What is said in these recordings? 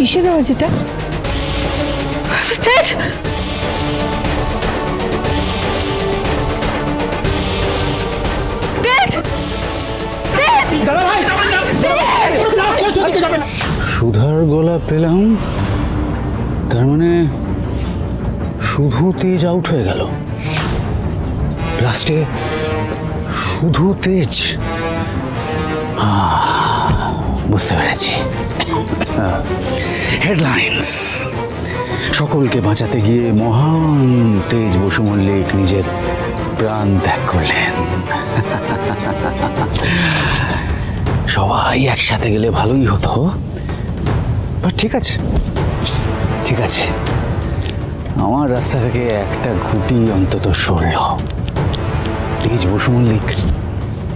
কিসের আওয়াজ এটা সুধার গলা পেলাম তার মানে শুধু তেজ আউট হয়ে গেল। লাস্টে শুধু তেজ। বুঝতে পেরেছি। হেডলাইন্স সকলকে বাঁচাতে গিয়ে মহান তেজ বসু মল্লিক নিজের প্রাণ ত্যাগ করলেন। সবাই একসাথে গেলে ভালোই হতো। বাট ঠিক আছে। ঠিক আছে। আমার রাস্তা থেকে একটা ঘুটি অন্তত সরল। Tej Basu Mallick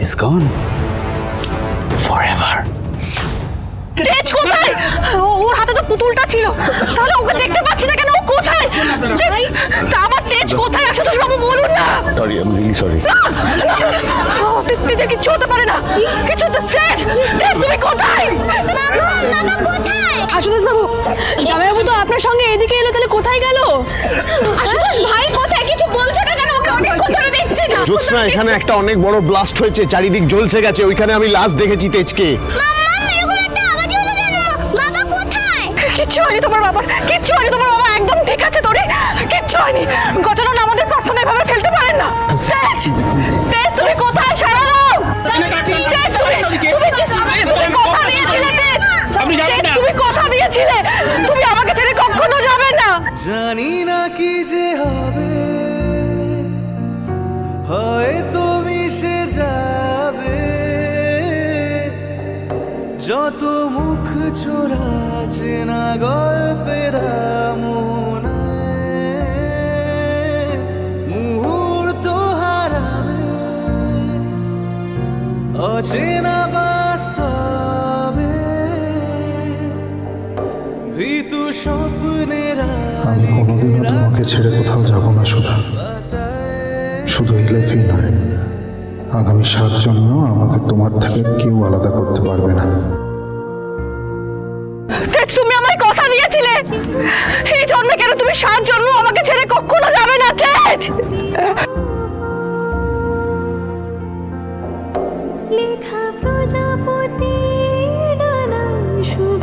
is gone for ever ওর হাতে তো পুতুলটা ছিল। তাহলে ওকে দেখতে পাচ্ছি না কেন? ও কোথায়? তেজ- তা আমার তেজ কোথায়? আসলে বাবু বলুন না। Sorry I am really sorry ও, তে- তেজের কিচ্ছু হতে পারে না। কিছু তো তেজ তেজ তুমি কোথায়? আশুতোষ বাবু জামাইবাবু তো আপনার সঙ্গে এদিকে এলো তাহলে কোথায় গেল? আশুতোষ ভাই কোথায় কিছু বলছো না কেন? ওকে অনেকক্ষণ ধরে দেখছি না। জ্যোৎস্না এখানে একটা অনেক বড় ব্লাস্ট হয়েছে চারিদিক জ্বলছে গেছে ওইখানে আমি লাশ দেখেছি তেজকে। কিচ্ছু হয়নি তোমার বাবা। কিচ্ছু হয়নি তোমার বাবা একদম ঠিক আছে তোরে। কিচ্ছু হয়নি। আমাদের প্রার্থনা এভাবে ফেলতে পারেন না। তেজ তেজ তুমি কোথায়? সারালো তুমি কথা দিয়েছিলে। তুমি আমাকে ছেড়ে কখনো যাবে না। জানি না কি যে হবে। হয়তো যত মুখ চোরা চেনা গল্পের মুহূর্ত হারাবে অচেনা বাস্তবে। ভীতু স্বপ্নের আমি কোনোদিনও তোমাকে ছেড়ে কোথাও যাব না সুধা। শুধু এই লাইফেই নয়। আগামী সাত জন্য আমাকে তোমার থেকে কেউ আলাদা করতে পারবে না। তুমি আমায় কথা দিয়েছিলে। এই জন্মে কেন তুমি সাত জন্ম আমাকে ছেড়ে কখনো যাবে না তেজ লেখা প্রজাপতি ডানায় শুভ